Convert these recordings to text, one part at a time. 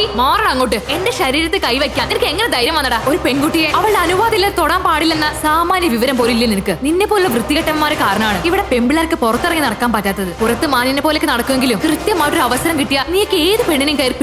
ചീ മാറണം അങ്ങോട്ട്. എന്റെ ശരീരത്തിൽ കൈവയ്ക്കാൻ. നിനക്ക് എങ്ങനെ ധൈര്യം വന്നടാ? ഒരു പെൺകുട്ടിയെ. അവളുടെ അനുവാദമില്ല തൊടാൻ പാടില്ലെന്ന സാമാന്യ വിവരം പോലും ഇല്ല നിനക്ക്? നിന്നെ പോലുള്ള വൃത്തികെട്ടന്മാരെ കാരണമാണ് ഇവിടെ പെമ്പിളർക്ക് പുറത്തിറങ്ങി നടക്കാൻ പറ്റാത്തത്. പുറത്ത് മാനിനെ പോലെയൊക്കെ നടക്കുമെങ്കിലും കൃത്യമായിട്ടൊരു അവസരം കിട്ടിയാൽ നീക്ക് ഏത് പെണ്ണിനെയും കയറി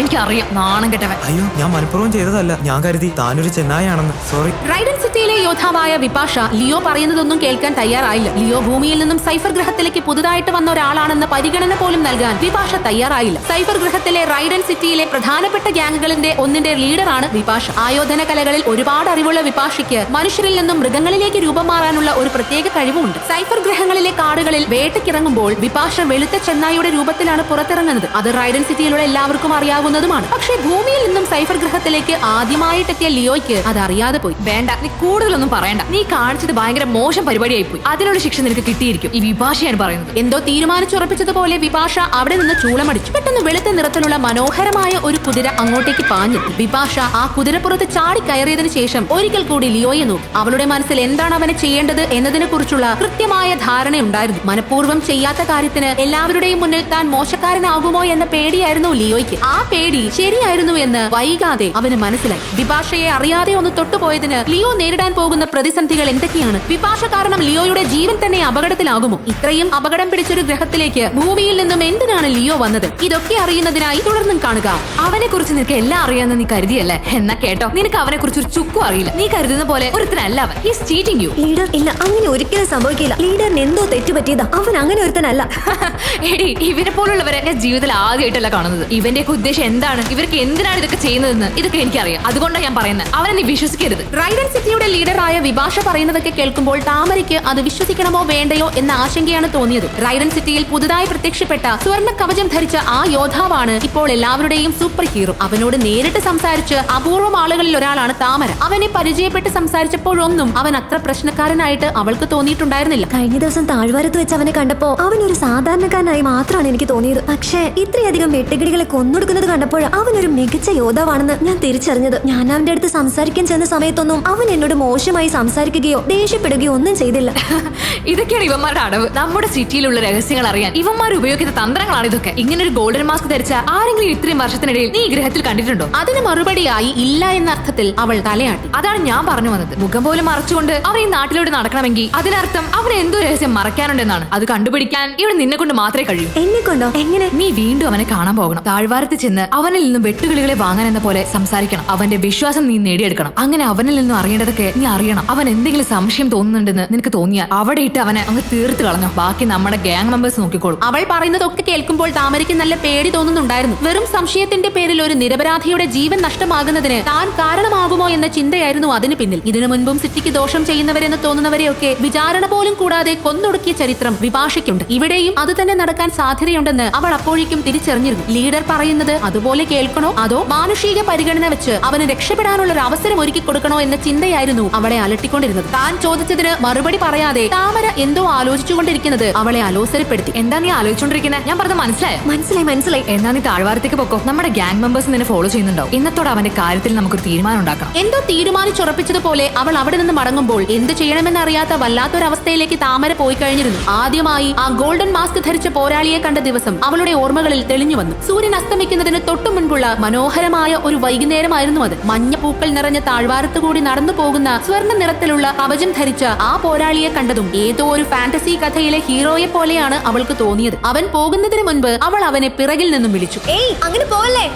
എനിക്ക് അറിയാം നാണം കെട്ടവൻ. അയ്യോ ഞാൻ മനഃപൂർവം ചെയ്തതല്ല. ഞാൻ കരുതി താനൊരു ചെന്നായാണെന്ന് സോറി റൈഡൻ സിറ്റിയിലെ യോദ്ധാവായ വിപാഷ ലിയോ പറയുന്നതൊന്നും കേൾക്കാൻ തയ്യാറായില്ല. ലിയോ ഭൂമിയിൽ നിന്നും സൈഫർ ഗ്രഹത്തിലേക്ക് പുതുതായിട്ട് വന്ന ഒരാളാണെന്ന പരിഗണന പോലും നൽകാൻ വിപാഷ തയ്യാറായില്ല. സൈഫർ ഗ്രഹത്തിലെ റൈഡൻ സിറ്റിയിലെ പ്രധാനപ്പെട്ട ഗ്യാങ്ങുകളിന്റെ ഒന്നിന്റെ ലീഡറാണ് വിപാഷ്. ആയോധന കലകളിൽ ഒരുപാട് അറിവുള്ള വിപാഷിക്ക് മനുഷ്യരിൽ നിന്നും മൃഗങ്ങളിലേക്ക് രൂപം മാറാനുള്ള ഒരു പ്രത്യേക കഴിവുണ്ട് സൈഫർ ഗ്രഹങ്ങളിലെ കാടുകളിൽ വേട്ടയ്ക്കിറങ്ങുമ്പോൾ വിപാഷ വെളുത്ത ചെന്നായിയുടെ രൂപത്തിലാണ് പുറത്തിറങ്ങുന്നത്. അത് റൈഡൻ സിറ്റിയിലുള്ള എല്ലാവർക്കും അറിയാവുന്നതുമാണ്. പക്ഷേ ഭൂമിയിൽ നിന്നും സൈഫർ ഗ്രഹത്തിലേക്ക് ആദ്യമായിട്ടെത്തിയ ലിയോയ്ക്ക് അത് അറിയാതെ പോയി. വേണ്ട നീ കൂടുതലൊന്നും പറയണ്ട. നീ കാണിച്ചത് ഭയങ്കര മോശം പരിപാടിയായി പോയി അതിനുള്ള ശിക്ഷ നിനക്ക് കിട്ടിയിരിക്കും. ഈ വിഭാഷയാണ് പറയുന്നത്. എന്തോ തീരുമാനിച്ചുറപ്പിച്ചതുപോലെ വിപാഷ അവിടെ നിന്ന് ചൂളമടിച്ചു. പെട്ടെന്ന് വെളുത്ത നിറത്തിലുള്ള മനോഹരമായ ഒരു കുതിര അങ്ങോട്ടേക്ക് പാഞ്ഞു. വിഭാഷ ആ കുതിരപ്പുറത്ത് ചാടി കയറിയതിനു ശേഷം ഒരിക്കൽ കൂടി ലിയോയെ നോക്കി. അവളുടെ മനസ്സിൽ എന്താണ് അവനെ ചെയ്യേണ്ടത് എന്നതിനെ കുറിച്ചുള്ള കൃത്യമായ ധാരണയുണ്ടായിരുന്നു. മനഃപൂർവം ചെയ്യാത്ത കാര്യത്തിന് എല്ലാവരുടെയും മുന്നിൽ താൻ മോശക്കാരനാകുമോ എന്ന പേടിയായിരുന്നു ലിയോയ്ക്ക്. ആ പേടി ശരിയായിരുന്നു എന്ന് വൈകാതെ അവന് മനസ്സിലായി. വിഭാഷയെ അറിയാതെ ഒന്ന് തൊട്ടുപോയതിന് ലിയോ നേരിടാൻ പോകുന്ന പ്രതിസന്ധികൾ എന്തൊക്കെയാണ്? വിഭാഷ കാരണം ലിയോയുടെ ജീവൻ തന്നെ അപകടത്തിലാകുമോ? ഇത്രയും അപകടം പിടിച്ചൊരു ഗ്രഹത്തിലേക്ക് ഭൂമിയിൽ നിന്നും എന്തിനാണ് ലിയോ വന്നത്? ഇതൊക്കെ അറിയുന്നതിനായി തുടർന്നും കാണുക. അവനെ കുറിച്ച് നിനക്ക് എല്ലാം അറിയാമെന്ന് നീ കരുതിയല്ലേ? എന്നാ കേട്ടോ. നിനക്ക് അവനെ കുറിച്ച് ഒരു ചുക്കും അറിയില്ല. നീ കരുതുന്ന പോലെ ഒരുത്തനല്ല അവൻ. ചീറ്റിംഗ് യു ലീഡർ ഇല്ല അങ്ങനെ ഒരിക്കലും സംഭവിക്കില്ല. ലീഡറിന് എന്തോ തെറ്റുപറ്റിയതാ. അവൻ അങ്ങനെ ഒരുത്തനല്ല. എടി ഇവരെ പോലുള്ളവരെ ഞാൻ ജീവിതത്തിൽ ആദ്യമായിട്ടല്ല കാണുന്നത്. ഇവന്റെയൊക്കെ ഉദ്ദേശം എന്താണ്? ഇവർക്ക് എന്തിനാണ് ഇതൊക്കെ ചെയ്യുന്നതെന്ന് ഇതൊക്കെ എനിക്കറിയാം. അതുകൊണ്ടാണ് ഞാൻ പറയുന്നത് അവനെ നീ വിശ്വസിക്കരുത്. റൈഡൻ സിറ്റിയുടെ ലീഡറായ വിഭാഷ പറയുന്നതൊക്കെ കേൾക്കുമ്പോൾ താമരയ്ക്ക് അത് വിശ്വസിക്കണമോ വേണ്ടയോ എന്ന ആശങ്കയാണ് തോന്നിയത്. റൈഡൻ സിറ്റിയിൽ പുതുതായി പ്രത്യക്ഷപ്പെട്ട സ്വർണ കവചം ധരിച്ച ആ യോദ്ധാവാണ് ഇപ്പോൾ എല്ലാവരുടെയും സൂപ്പർ ഹീറോ. അവനോട് നേരിട്ട് സംസാരിച്ച് അപൂർവം ആളുകളിൽ ഒരാളാണ് താമര. അവനെ പരിചയപ്പെട്ട് സംസാരിച്ചപ്പോഴൊന്നും അവൻ അത്ര പ്രശ്നക്കാരനായിട്ട് അവൾക്ക് തോന്നിയിട്ടുണ്ടായിരുന്നില്ല. കഴിഞ്ഞ ദിവസം താഴ്വാരത്ത് വെച്ച് അവനെ കണ്ടപ്പോ അവൻ ഒരു സാധാരണക്കാരനായി മാത്രമാണ് എനിക്ക് തോന്നിയത്. പക്ഷേ ഇത്രയധികം വെട്ടുകിടികളെ കൊന്നൊടുക്കുന്നത് കണ്ടപ്പോൾ അവൻ ഒരു മികച്ച യോദ്ധാവാണെന്ന് ഞാൻ തിരിച്ചറിഞ്ഞത്. ഞാൻ അവന്റെ അടുത്ത് സംസാരിക്കാൻ ചെന്ന സമയത്തൊന്നും അവൻ എന്നോട് മോശമായി സംസാരിക്കുകയോ ദേഷ്യപ്പെടുകയോ ഒന്നും ചെയ്തില്ല. ഇതൊക്കെയാണ് ഇവന്മാരുടെ അടവ്. നമ്മുടെ സിറ്റിയിലുള്ള രഹസ്യങ്ങൾ അറിയാൻ ഇവന്മാർ ഉപയോഗിക്കുന്ന തന്ത്രങ്ങളാണ് ഇതൊക്കെ. ഇങ്ങനെ ഒരു ഗോൾഡൻ മാസ്ക് ധരിച്ച ആരെങ്കിലും ഇത്രയും വർഷത്തിനിടയിൽ നീ ഈ ഗ്രഹത്തിൽ കണ്ടിട്ടുണ്ടോ? അതിന് മറുപടിയായി ഇല്ല എന്ന അർത്ഥത്തിൽ അവൾ തലയാട്ടി. അതാണ് ഞാൻ പറഞ്ഞു വന്നത്. മുഖം പോലും മറച്ചുകൊണ്ട് അവൻ ഈ നാട്ടിലൂടെ നടക്കണമെങ്കിൽ അതിനർത്ഥം അവന് എന്തോ രഹസ്യം മറക്കാനുണ്ടെന്നാണ് അത് കണ്ടുപിടിക്കാൻ ഇവിടെ നിന്നെ കൊണ്ട് മാത്രമേ കഴിയൂ. എന്നെ കൊണ്ടോ എങ്ങനെ? നീ വീണ്ടും അവനെ കാണാൻ പോകണം. താഴ്വാരത്ത് ചെന്ന് അവനിൽ നിന്നും വെട്ടുകിളികളെ വാങ്ങാൻ എന്ന പോലെ സംസാരിക്കണം. അവന്റെ വിശ്വാസം നീ നേടിയെടുക്കണം. അങ്ങനെ അവനിൽ നിന്നും അറിയേണ്ടതൊക്കെ നീ അറിയണം. അവൻ എന്തെങ്കിലും സംശയം തോന്നുന്നുണ്ടെന്ന് നിനക്ക് തോന്നിയാൽ അവിടെ ഇട്ട് അവനെ അങ്ങ് തീർത്ത് കളഞ്ഞു. ബാക്കി നമ്മുടെ ഗ്യാങ് മെമ്പേഴ്സ് നോക്കിക്കോളും. അവൾ പറയുന്നതൊക്കെ കേൾക്കുമ്പോൾ താമരയ്ക്ക് നല്ല പേടി തോന്നുന്നുണ്ടായിരുന്നു. വെറും സംശയത്തിന്റെ പേരിൽ ഒരു നിരപരാധിയുടെ ജീവൻ നഷ്ടമാകുന്നതിന് താൻ കാരണമാകുമോ എന്ന ചിന്തയായിരുന്നു അതിന് പിന്നിൽ. ഇതിനു മുൻപും സിറ്റിക്ക് ദോഷം ചെയ്യുന്നവരെന്ന് തോന്നുന്നവരെയൊക്കെ വിചാരണ പോലും കൂടാതെ കൊന്നൊടുക്കിയ ചരിത്രം വിഭാഷയ്ക്കുണ്ട്. ഇവിടെയും അത് തന്നെ നടക്കാൻ സാധ്യതയുണ്ടെന്ന് അവൾ അപ്പോഴേക്കും തിരിച്ചറിഞ്ഞിരുന്നു. ലീഡർ പറയുന്നത് അതുപോലെ കേൾക്കണോ? അതോ മാനുഷിക പരിഗണന വെച്ച് അവന് രക്ഷപ്പെടാനുള്ള ഒരു അവസരം ഒരുക്കി കൊടുക്കണോ എന്ന ചിന്തയായിരുന്നു അവളെ അലട്ടിക്കൊണ്ടിരുന്നത്. താൻ ചോദിച്ചതിന് മറുപടി പറയാതെ താമര എന്തോ ആലോചിച്ചുകൊണ്ടിരിക്കുന്നത് അവളെ അലോസരപ്പെടുത്തി. എന്താ നീ ആലോചിച്ചോണ്ടിരിക്കുന്നത് ഞാൻ പറഞ്ഞത് മനസ്സിലായോ? മനസ്സിലായി മനസ്സിലായി. എന്നാ നീ താഴ്വാരത്തേക്ക് പൊക്കോ. നമ്മുടെ ഗ്യാങ് മെമ്പേഴ്സ് നിന്നെ ഫോളോ ചെയ്യുന്നുണ്ടാവും. ഇന്നത്തോടെ അവന്റെ കാര്യത്തിൽ നമുക്കൊരു തീരുമാനം ഉണ്ടാക്കണം എന്തോ തീരുമാനിച്ചുറപ്പിച്ചതുപോലെ അവൾ അവിടെ നിന്ന് മടങ്ങുമ്പോൾ എന്ത് ചെയ്യണമെന്നറിയാത്ത വല്ലാത്തൊരവസ്ഥയിലേക്ക് താമര പോയി കഴിഞ്ഞിരുന്നു. ആദ്യമായി ആ ഗോൾഡൻ മാസ്ക് ധരിച്ച പോരാളിയെ കണ്ട ദിവസം അവളുടെ ഓർമ്മകളിൽ തെളിഞ്ഞു വന്നു. സൂര്യൻ അസ്തമിക്കുന്നതിന് തൊട്ടു മുൻപുള്ള മനോഹരമായ ഒരു വൈകുന്നേരമായിരുന്നു അത്. മഞ്ഞ പൂക്കൾ നിറഞ്ഞ താഴ്വാരത്തു കൂടി നടന്നു പോകുന്ന സ്വർണ നിറത്തിലുള്ള കവചം ധരിച്ച ആ പോരാളിയെ കണ്ടതും ഏതോ ഒരു ഫാന്റസി കഥയിലെ ഹീറോയെ പോലെയാണ് അവൾക്ക് തോന്നിയത്. അവൻ പോകുന്നതിന് മുൻപ് അവൾ അവനെ പിറകിൽ നിന്നും വിളിച്ചു. ഏയ് അങ്ങനെ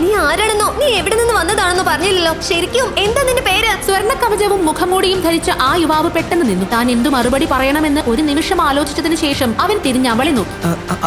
നീ ആരാണെന്നോ? നീ എവിടെ നിന്ന് വന്നതാണെന്നോ പറഞ്ഞില്ലല്ലോ. ശരിക്കും എന്താ നിന്റെ പേര്? സ്വർണ കവചവും മുഖമൂടിയും ധരിച്ച ആ യുവാവ് പെട്ടെന്ന് നിന്നു. താൻ എന്തു മറുപടി പറയണമെന്ന് ഒരു നിമിഷം ആലോചിച്ചതിന് ശേഷം അവൻ തിരിഞ്ഞ് അവളെ നോക്കി.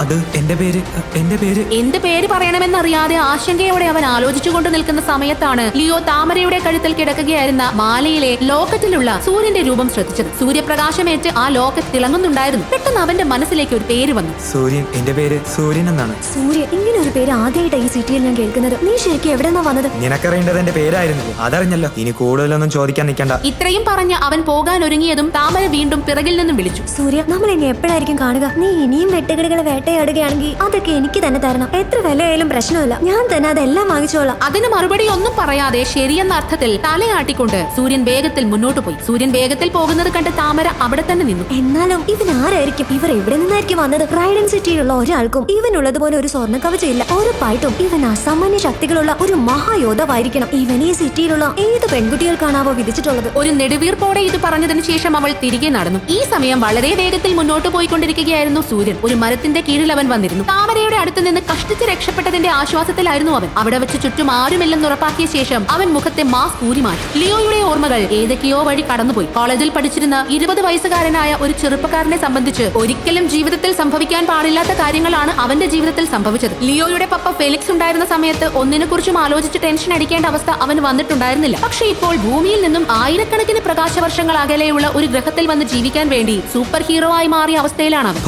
അത് എന്റെ പേര് എന്റെ പേര്? എന്ത് പേര് പറയണമെന്നറിയാതെ ആശങ്കയോടെ അവൻ ആലോചിച്ചുകൊണ്ട് നിൽക്കുന്ന സമയത്താണ് ലിയോ താമരയുടെ കഴുത്തിൽ കിടക്കുകയായിരുന്ന മാലയിലെ ലോക്കറ്റിലുള്ള സൂര്യന്റെ രൂപം ശ്രദ്ധിച്ചത്. സൂര്യപ്രകാശമേറ്റ് ആ ലോക്കറ്റ് തിളങ്ങുന്നുണ്ടായിരുന്നു. പെട്ടെന്ന് അവന്റെ മനസ്സിലേക്ക് ഒരു പേര് വന്നു. സൂര്യൻ എന്റെ പേര് സൂര്യൻ എന്നാണ്. സൂര്യ ഇങ്ങനെ ഒരു പേര് ആദ്യമായിട്ടാണ് ഈ സിറ്റിയിൽ ഞാൻ കേൾക്കുന്നത്. നീ ശരിക്കും എവിടെന്നാ വന്നത്? നിനക്കറിയേണ്ടത് എന്റെ പേരായിരുന്നു. അതറിഞ്ഞല്ലോ. ഇനി കൂടുതലൊന്നും ചോദിക്കാൻ നിൽക്കണ്ട. ഇത്രയും പറഞ്ഞ് അവൻ പോകാൻ ഒരുങ്ങിയതും താമര വീണ്ടും പിറകിൽ നിന്നും വിളിച്ചു. സൂര്യ നമ്മൾ ഇനി എപ്പോഴായിരിക്കും കാണുക? നീ ഇനിയും വെട്ടുകിളികളെ വേട്ടയാടുകയാണെങ്കിൽ അതൊക്കെ എനിക്ക് തന്നെ തരണം. എത്ര വിലയായാലും പ്രശ്നമില്ല. ഞാൻ തന്നെ അതെല്ലാം വാങ്ങിച്ചോളാം. അതിന് മറുപടി ഒന്നും പറയാതെ ശരിയെന്ന അർത്ഥത്തിൽ തലയാട്ടിക്കൊണ്ട് സൂര്യൻ വേഗത്തിൽ മുന്നോട്ട് പോയി. സൂര്യൻ വേഗത്തിൽ പോകുന്നത് കണ്ട് താമര അവിടെ തന്നെ നിന്നു. എന്നാലും ഇവൻ ആരായിരിക്കും? ഇവർ എവിടെ നിന്നായിരിക്കും വന്നത്? റൈഡൻ സിറ്റിയിലുള്ള ഒരാൾക്കും ഇവനുള്ളതുപോലെ ഒരു സ്വർണ കവചയില്ല ഉറപ്പായിട്ടും ഇവൻ അസാമാന്യ ശക്തികളുള്ള ഒരു മഹായോധവായിരിക്കണം ഇവൻ ഈ സിറ്റിയിലുള്ള ഏത് പെൺകുട്ടികൾക്കാണാവോ വിധിച്ചിട്ടുള്ളത്? ഒരു നെടുവീർപ്പോടെ ഇത് പറഞ്ഞതിന് ശേഷം അവൾ തിരികെ നടന്നു. ഈ സമയം വളരെ വേഗത്തിൽ മുന്നോട്ട് പോയിക്കൊണ്ടിരിക്കുകയായിരുന്നു സൂര്യൻ. ഒരു മരത്തിന്റെ കീഴിൽ അവൻ വന്നിരുന്നു. താമരയുടെ അടുത്ത് നിന്ന് കഷ്ടിച്ച് രക്ഷപ്പെട്ടതിന്റെ ആശ്വാസത്തിലായിരുന്നു അവൻ. അവിടെ വെച്ച് ചുറ്റും ആരുമില്ലെന്ന് ഉറപ്പാക്കിയ ശേഷം അവൻ മുഖത്തെ മാസ്ക് ഊരി മാറ്റി. ലിയോയുടെ ഓർമ്മകൾ ഏതൊക്കെയോ വഴി കടന്നുപോയി. കോളേജിൽ പഠിച്ചിരുന്ന ഇരുപത് വയസ്സുകാരനായ ഒരു ചെറുപ്പക്കാരനെ സംബന്ധിച്ച് ഒരിക്കലും ജീവിതത്തിൽ സംഭവിക്കാൻ പാടില്ലാത്ത കാര്യങ്ങളാണ് അവന്റെ ജീവിതത്തിൽ സംഭവിച്ചത്. ലിയോയുടെ പപ്പ ഫെലിക്സ് ഉണ്ടായിരുന്ന സമയത്ത് ഒന്നിനെ കുറിച്ചും ആലോചിച്ച് ടെൻഷൻ അടിക്കേണ്ട അവസ്ഥ അവന് വന്നിട്ടുണ്ടായിരുന്നില്ല. പക്ഷെ ഇപ്പോൾ ഭൂമിയിൽ നിന്നും ആയിരക്കണക്കിന് പ്രകാശ വർഷങ്ങൾ അകലെയുള്ള ഒരു ഗ്രഹത്തിൽ വന്ന് ജീവിക്കാൻ വേണ്ടി സൂപ്പർ ഹീറോ ആയി മാറിയ അവസ്ഥയിലാണ് അവൻ.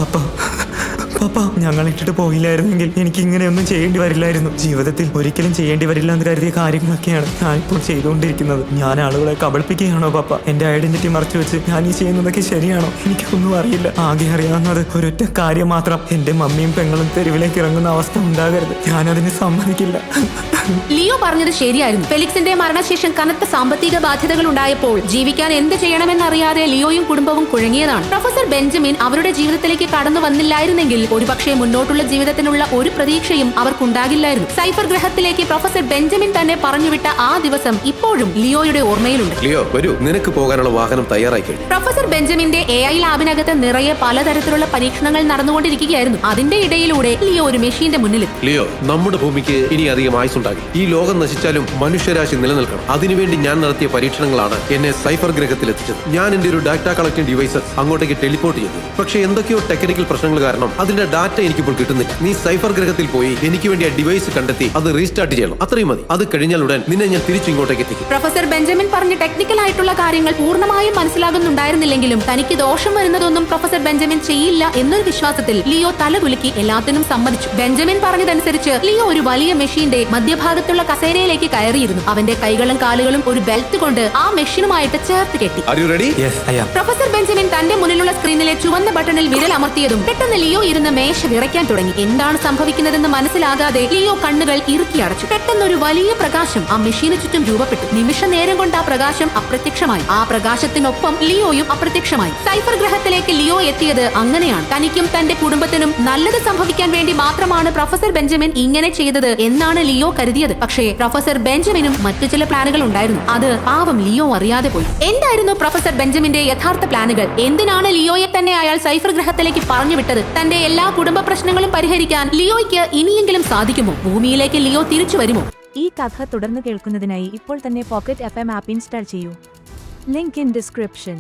പപ്പ ഞങ്ങൾ ഇട്ടിട്ട് പോയില്ലായിരുന്നെങ്കിൽ എനിക്ക് ഇങ്ങനെയൊന്നും ചെയ്യേണ്ടി വരില്ലായിരുന്നു. ജീവിതത്തിൽ ഒരിക്കലും ചെയ്യേണ്ടി വരില്ല എന്ന് കരുതിയ കാര്യങ്ങളൊക്കെയാണ് ഞാൻ ഇപ്പോൾ ചെയ്തുകൊണ്ടിരിക്കുന്നത്. ഞാൻ ആളുകളെ കബളിപ്പിക്കുകയാണോ പപ്പ? എന്റെ ഐഡന്റിറ്റി മറച്ചു വെച്ച് ഞാൻ ഈ ചെയ്യുന്നതൊക്കെ ശരിയാണോ? എനിക്കൊന്നും അറിയില്ല. ആകെ അറിയാവുന്നത് ഒരൊറ്റ കാര്യം മാത്രം. എന്റെ മമ്മിയും പെങ്ങളും തെരുവിലേക്ക് ഇറങ്ങുന്ന അവസ്ഥ ഉണ്ടാകരുത്. ഞാൻ ഞാനതിന് സമ്മതിക്കില്ല. ലിയോ പറഞ്ഞത് ശരിയായിരുന്നു. ഫെലിക്സിന്റെ മരണശേഷം കനത്ത സാമ്പത്തിക ബാധ്യതകൾ ഉണ്ടായപ്പോൾ ജീവിക്കാൻ എന്ത് ചെയ്യണമെന്നറിയാതെ ലിയോയും കുടുംബവും കുഴങ്ങിയതാണ്. പ്രൊഫസർ ബെഞ്ചമിൻ അവരുടെ ജീവിതത്തിലേക്ക് കടന്നു വന്നില്ലായിരുന്നെങ്കിൽ ഒരുപക്ഷെ മുന്നോട്ടുള്ള ജീവിതത്തിനുള്ള ഒരു പ്രതീക്ഷയും അവർക്കുണ്ടാകില്ലായിരുന്നു. സൈഫർ ഗ്രഹത്തിലേക്ക് പ്രൊഫസർ ബെഞ്ചമിൻ തന്നെ പറഞ്ഞുവിട്ട ആ ദിവസം ഇപ്പോഴും ലിയോയുടെ ഓർമ്മയിലുണ്ട്. ലിയോ വരൂ. നിനക്ക് പോകാനുള്ള വാഹനം തയ്യാറായി കഴിഞ്ഞു. പ്രൊഫസർ ബെഞ്ചമിന്റെ എ ഐ ലാബിനകത്ത് നിറയെ പലതരത്തിലുള്ള പരീക്ഷണങ്ങൾ നടന്നുകൊണ്ടിരിക്കുകയായിരുന്നു. അതിന്റെ ഇടയിലൂടെ ലിയോ ഒരു മെഷീന്റെ മുന്നിൽ ലിയോ നമ്മുടെ ഭൂമിക്ക് ഇനി അധികം ആയുസുണ്ടാകും ഈ ലോകം നശിച്ചാലും മനുഷ്യരാശി നിലനിൽക്കണം. അതിനുവേണ്ടി ഞാൻ നടത്തിയ പരീക്ഷണങ്ങളാണ് എന്നെ സൈഫർ ഗ്രഹത്തിൽ എത്തിച്ചത് ഞാൻ എന്റെ ഒരു ഡാറ്റ കളക്ടിംഗ് ഡിവൈസ് അങ്ങോട്ടേക്ക് ടെലിപ്പോർട്ട് ചെയ്തു. പക്ഷേ എന്തൊക്കെയോ ടെക്നിക്കൽ പ്രശ്നങ്ങൾ കാരണം അതിന്റെ ഡാറ്റ എനിക്കിപ്പോൾ കിട്ടുന്നില്ല. നീ സൈഫർ ഗ്രഹത്തിൽ പോയി എനിക്ക് വേണ്ടി ആ ഡിവൈസ് കണ്ടെത്തി അത് റീസ്റ്റാർട്ട് ചെയ്യണം. അത്രയും മതി. അത് കഴിഞ്ഞാൽ ഉടൻ നിന്നെ ഞാൻ തിരിച്ചു ഇങ്ങോട്ടേക്ക് എത്തിക്കും. പ്രൊഫസർ ബെഞ്ചമിൻ പറഞ്ഞ ടെക്നിക്കൽ ആയിട്ടുള്ള കാര്യങ്ങൾ പൂർണമായും മനസ്സിലാകുന്നുണ്ടായിരുന്നില്ലെങ്കിലും തനിക്ക് ദോഷം വരുന്നതൊന്നും പ്രൊഫസർ ബെഞ്ചമിൻ ചെയ്യില്ല എന്നൊരു വിശ്വാസത്തിൽ ലിയോ തലകുലുക്കി എല്ലാത്തിനും സമ്മതിച്ചു. ബെഞ്ചമിൻ പറഞ്ഞതനുസരിച്ച് ലിയോ ഒരു വലിയ മെഷീന്റെ മധ്യഭാഗത്തുള്ള കസേരയിലേക്ക് കയറിയിരുന്നു. അവന്റെ കൈകളും കാലുകളും ഒരു ബെൽറ്റ് കൊണ്ട് ആ മെഷീനുമായിട്ട് ചേർത്ത് കെട്ടി. ആർ യു റെഡി യെസ് അയ്യാ പ്രൊഫസർ ബെഞ്ചമിൻ തന്റെ മുന്നിലുള്ള സ്ക്രീനിലെ ചുവന്ന ബട്ടണിൽ വിരൽ അമർത്തിയതും പെട്ടെന്ന് ലിയോ ഇരുന്ന് മേശ വിറയ്ക്കാൻ തുടങ്ങി. എന്താണ് സംഭവിക്കുന്നതെന്ന് മനസ്സിലാകാതെ ലിയോ കണ്ണുകൾ ഇറുക്കി അടച്ചു. പെട്ടെന്നൊരു വലിയ പ്രകാശം ആ മെഷീന് ചുറ്റും രൂപപ്പെട്ടു. നിമിഷ നേരം കൊണ്ട് ആ പ്രകാശം അപ്രത്യക്ഷമായി. ആ പ്രകാശത്തിനൊപ്പം ലിയോയും അപ്രത്യക്ഷമായി. സൈഫർ ഗ്രഹത്തിലേക്ക് ലിയോ എത്തിയത് അങ്ങനെയാണ്. തനിക്കും തന്റെ കുടുംബത്തിനും നല്ലത് സംഭവിക്കാൻ വേണ്ടി മാത്രമാണ് പ്രൊഫസർ ബെഞ്ചമിൻ ഇങ്ങനെ ചെയ്തത് എന്നാണ് ലിയോ കരുതിയത്. പക്ഷേ പ്രൊഫസർ ബെഞ്ചമിനും മറ്റു ചില പ്ലാനുകൾ ഉണ്ടായിരുന്നു. അത് പാവം ലിയോ അറിയാതെ പോയി. എന്തായിരുന്നു പ്രൊഫസർ ബെഞ്ചമിന്റെ യഥാർത്ഥ പ്ലാനുകൾ? എന്തിനാണ് ലിയോയെ തന്നെ അയാൾ സൈഫർ ഗ്രഹത്തിലേക്ക് പറഞ്ഞു വിട്ടത്? തന്റെ എല്ലാ കുടുംബ പ്രശ്നങ്ങളും പരിഹരിക്കാൻ ലിയോയ്ക്ക് ഇനിയെങ്കിലും സാധിക്കുമോ? ഭൂമിയിലേക്ക് ലിയോ തിരിച്ചു വരുമോ? ഈ കഥ തുടർന്ന് കേൾക്കുന്നതിനായി ഇപ്പോൾ തന്നെ pocket F M app install ചെയ്യൂ. Link in description.